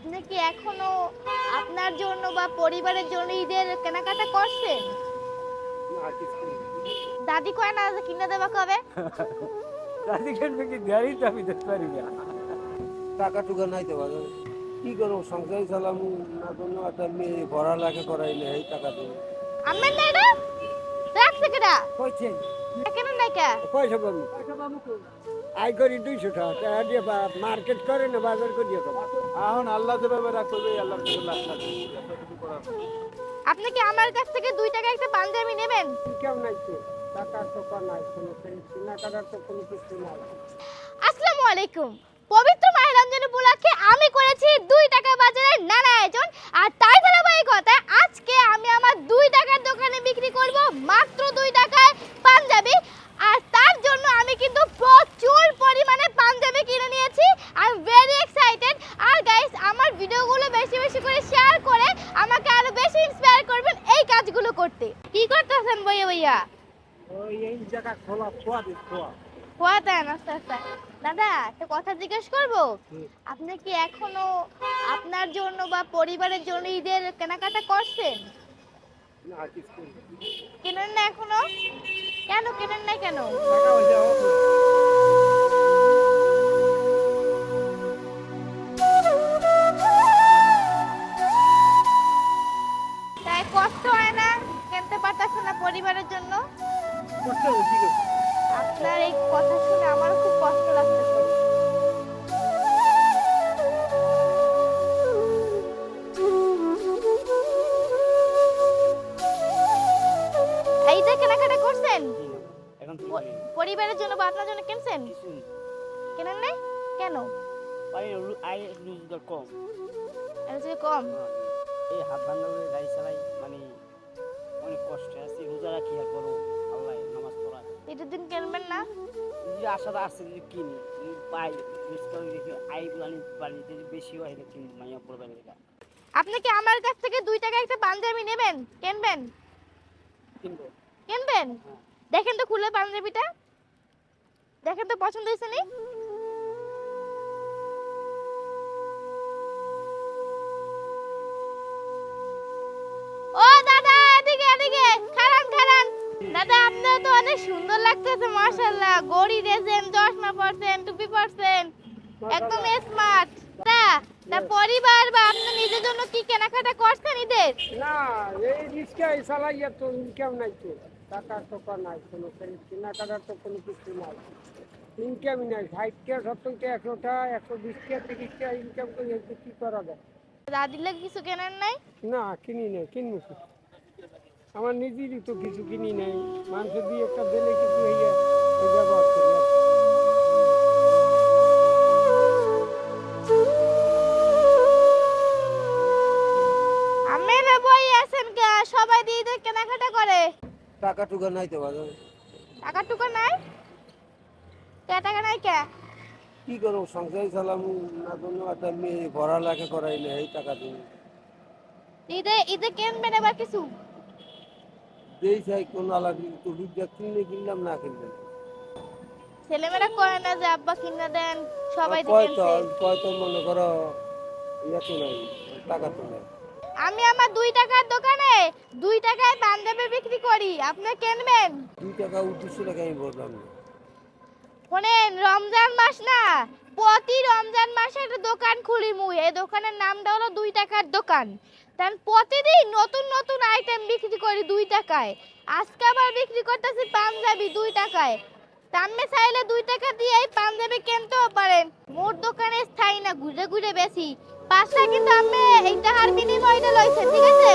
আপনি কি এখনও আপনার জন্য বা পরিবারের জন্য ঈদের কেনাকাটা করছেন? না। দাদি কয় না যে কিনে দেবা কবে? দাদি কিনবে কি? দেয়ারই তো আমি দেখতে পারি না। টাকা টুকা নাই তো বাজার। কি করব? সংসার চালাম না কোনো একটা মেয়ে পড়ালেখা করাই না এই টাকা দিয়ে। আমার না এটা রাখছে কেডা? কইছেন কেন নাই কে পয়সা পাবো। আই করি দুইশো টাকা টাকা দিয়ে বা- মার্কেট করে না বাজার করিয়ে খাব এখন আল্লাহ যেভাবে রাখবে আল্লাহর কাছে লাখ লাখ আপনি কি আমার কাছ থেকে দুই টাকা একটা পাঞ্জাবি নেবেন? কেমন নাই তো। টাকার টাকা নাই কোনো কেনাকাটার তো কোনো কিছু নাই। আসসালামু আলাইকুম। পবিত্র মাহে রমজান উপলক্ষে আমি করেছি দুই টাকা বাজারের নানা আয়োজন আর তাই ধারাবাহিকতায় আজকে আমি আমার দুই টাকার দোকানে বিক্রি করব মাত্র দুই টাকায় পাঞ্জাবি আর তার জন্য আমি কিন্তু প্রচুর পরিমাণে পাঞ্জাবি কিনে নিয়েছি আই এম ভেরি এক্সাইটেড আর গাইস আমার ভিডিওগুলো বেশি করে শেয়ার করে আমাকে আরও বেশি ইন্সপায়ার করবেন এই কাজগুলো করতে। কি করতেছেন ভাইয়া ভাইয়া ওই এই জায়গা খোলা খোয়া দিস খোয়া। খোয়া দেন আস্তে আস্তে। দাদা একটা কথা জিজ্ঞেস করব? আপনি কি এখনও আপনার জন্য বা পরিবারের জন্য ঈদের কেনাকাটা করছেন? না কিছু কেনেন না এখনও? কেন কেনেন না কেন? পরিবারের জন্য? আপনার এই কথা শুনে আমার খুব কষ্ট লাগতেছে এই যে কেনাকাটা করছেন? এখন পরিবারের জন্য বা আপনার জন্য কিনছেন। কেনেন নাই? কেন? আয় রোজগার কম। এটা কম? হ্যাঁ, এই হাত ভাঙা গাড়ি চালাই মানে অনেক কষ্টে আছি রোজা রাখি আর করো আল্লাহ নামাজ পড়া দিন কিনবেন না? যদি আসছে যদি কিনি যদি পাই মিস করে দেখি আই যদি বেশি হয় এটা কিনি মাইয়া পড়বে এটা আপনি কি আমার কাছ থেকে দুই টাকা একটা পাঞ্জাবি নেবেন? কিনবেন? কিনবো। কিনবেন? হ্যাঁ। দেখেন তো খুলে পাঞ্জাবিটা। দেখেন তো পছন্দ হয়েছে নি? অনেক সুন্দর লাগতেছে মাশাআল্লাহ। গড়ি দিয়েছেন চশমা পরছেন টুপি পরছেন। একদম স্মার্ট তা তা পরিবার বা আপনি নিজের জন্য কি কেনাকাটা করছেন ঈদের? না এই রিক্সায় চালাইয়া তো ইনকাম নাই তো। টাকার টাকা নাই কোনো কেনাকাটার তো কোনো কিছু নাই। ইনকামই নাই। ষাটটা সত্তরটা একশোটা একশো বিশটা তিরিশটা ইনকাম করে কী করা যায়? দাদির লাগে কিছু কেনেন নাই? না কিনি নাই কিনবো কি? আমার নিজেরই তো কিছু কিনি নাই। মাংস দিয়ে একটা দিলে কিছু হইয়া ব্যবহার করি কি। বই আছেন কে? সবাই দিয়ে ঈদের কেনাকাটা করে। টাকা টুকা নাই তো বাজার। টাকা টুকা নাই? কে টাকা নাই কে? কি করব সংসার চালাম না কোনো একটা মেয়ে পড়ালেখা করাই না এই টাকা দিয়ে। ঈদে ঈদে কিনবেন এবার কিছু? যেই চাই কোন আলাদা তো কিনলে কিনলাম না ছেলেমেয়েরা না যে আব্বা কিনে দেন সবাই তো কয় তো মনে করো ইয়ে তো নাই টাকা তো নাই। আমি আমার দুই টাকার দোকানে দুই টাকায় পাঞ্জাবি বিক্রি করি আপনি কিনবেন? দুই টাকা উঠেছে টাকা আমি বললাম শোনেন রমজান মাস না প্রতি রমজান মাসে একটা দোকান খুলি মুই। এই দোকানের নামটা হলো দুই টাকার দোকান। তার প্রতিদিন নতুন নতুন আইটেম বিক্রি করি দুই টাকায়। আজকে আবার বিক্রি করতেছি পাঞ্জাবি দুই টাকায়। তামে চাইলে দুই টাকা দিয়ে এই পাঞ্জাবি কিনতেও পারেন। মোর দোকানে স্থায়ী না ঘুরে ঘুরে বেশি। পাঁচটা কিন্তু আমি এই টাকার বিনিময়টা লইছে ঠিক আছে?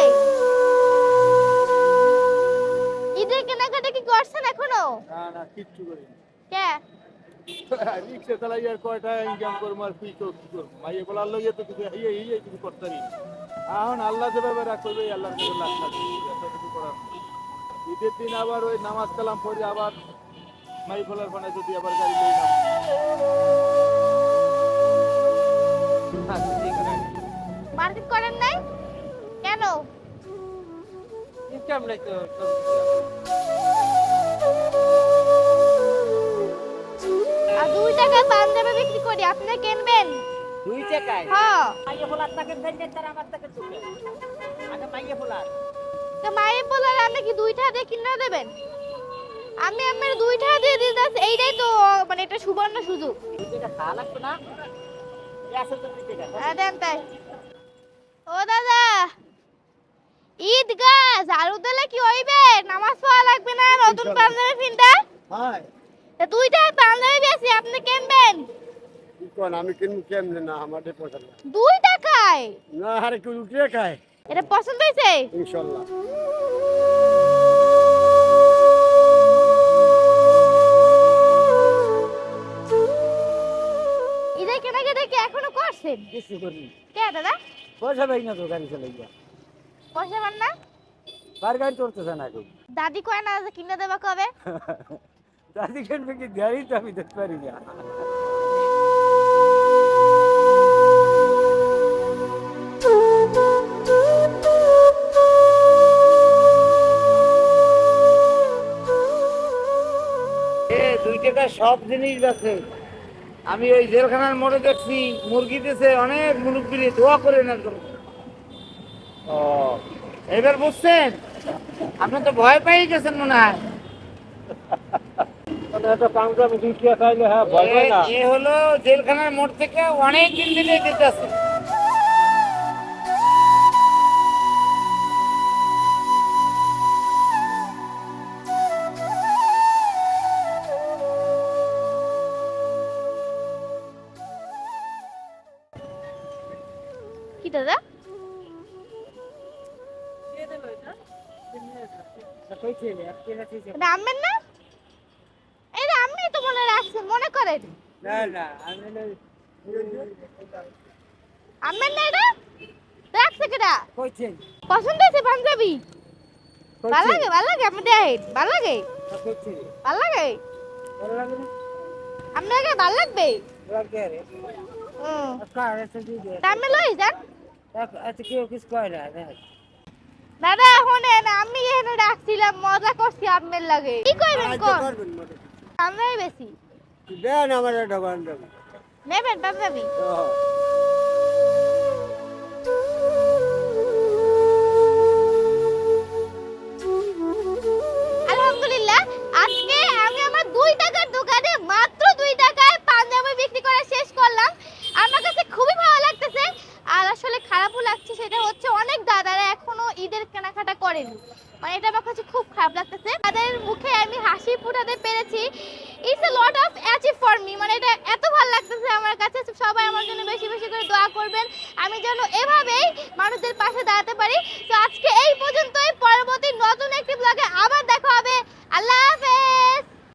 ঈদের কেনাকাটা কি করছেন এখনও? না না কিচ্ছু করি কে? রিক্সা চালাই আর কয় টাকা ইনকাম করব আর কি করব মাইয়ে বলে আল্লাহ তো কিছু হিয়ে হিয়ে কিছু করতে না। এখন আল্লাহ যেভাবে রাখবে আল্লাহর কাছে লাখ লাখ এতটুকু করার ঈদের দিন আবার ওই নামাজ কালাম পড়ে আবার মাই ফলার ফোনে যদি আবার গাড়ি লই নাম। মার্কেট করেন নাই? কেন? ইনকাম নাই তো দুই টাকায় পাঞ্জাবি বিক্রি করি আপনি কিনবেন? দুই টাকায়? হ্যাঁ মাইয়ে ফোলার তাকে ফেলছেন তার আমার তাকে চোখে আগে মাইয়ে ফোলার তো মায়ের বলার আপনি কি দুইটা দিয়ে কিনে দেবেন? আমি আমার দুইটা দিয়ে দিতে এইটাই তো মানে একটা সুবর্ণ সুযোগ। দুই টাকা খাওয়া লাগবে না? তো দুই টাকা। হ্যাঁ দেন তাই। ও দাদা ঈদ গা ঝাড়ু দিলে কি হইবে? নামাজ পড়া লাগবে না নতুন পাঞ্জাবি পিনটা হ্যাঁ। তা দুইটা পাঞ্জাবি বেশি আপনি কিনবেন কি কোন আমি কিনবো কেমনে? না পছন্দ দুই টাকায়? না আরে কেউ উঠিয়ে খায়। এটা পছন্দ হয়েছে? ইনশাল্লাহ। ঈদের কেনাকাটা কি এখনও করছেন? কিছু করি কে দাদা? পয়সা পাই না তো গাড়ি চালাই গিয়া। পয়সা পান না? কার গাড়ি চড়তেছে না কেউ। দাদি কয় না যে কিনে দেবা কবে? দাদি কিনবে কি গাড়ি তো আমি দেখতে পারি না। টাকা সব জিনিস আছে। আমি ওই জেলখানার মোড়ে দেখছি মুরগি দিছে অনেক মুরব্বী দোয়া করে না ও এবার বুঝছেন? আপনি তো ভয় পেয়ে গেছেন মনে হয়। খাইলে হ্যাঁ ভয় এ- হলো জেলখানার মোড় থেকে অনেক দিন দিনে যেতেছে কি দাদা আনবেন না এটা আপনি তো মনে রাখছেন মনে করেন না না এটা রাখছে কেটা পছন্দ হয়েছে পাঞ্জাবি ভালো লাগে ভালো লাগে আপনি দেখেন ভালো লাগে ভালো লাগে আপনাকে ভালো লাগবে লাগে রে হুম কার আছে দি দে তা আপনি লই যান কেউ কিছু কয় না দাদা এখন আমি এখানে ডাকছিলাম মজা করছি আপনার লাগে। কি করবেন কোন? আমরাই বেশি। দেন আমার একটা নেবেন পাঞ্জাবি পাচ্ছি it's a lot of achieve for me মানে এটা এত ভালো লাগতেছে আমার কাছে। সবাই আমার জন্য বেশি বেশি করে দোয়া করবেন। আমি যেন এভাবেই মানুষদের পাশে দাঁড়াতে পারি। তো আজকে এই পর্যন্তই। পরবর্তী নতুন একটি ব্লগে আবার দেখা হবে। আল্লাহ হাফেজ!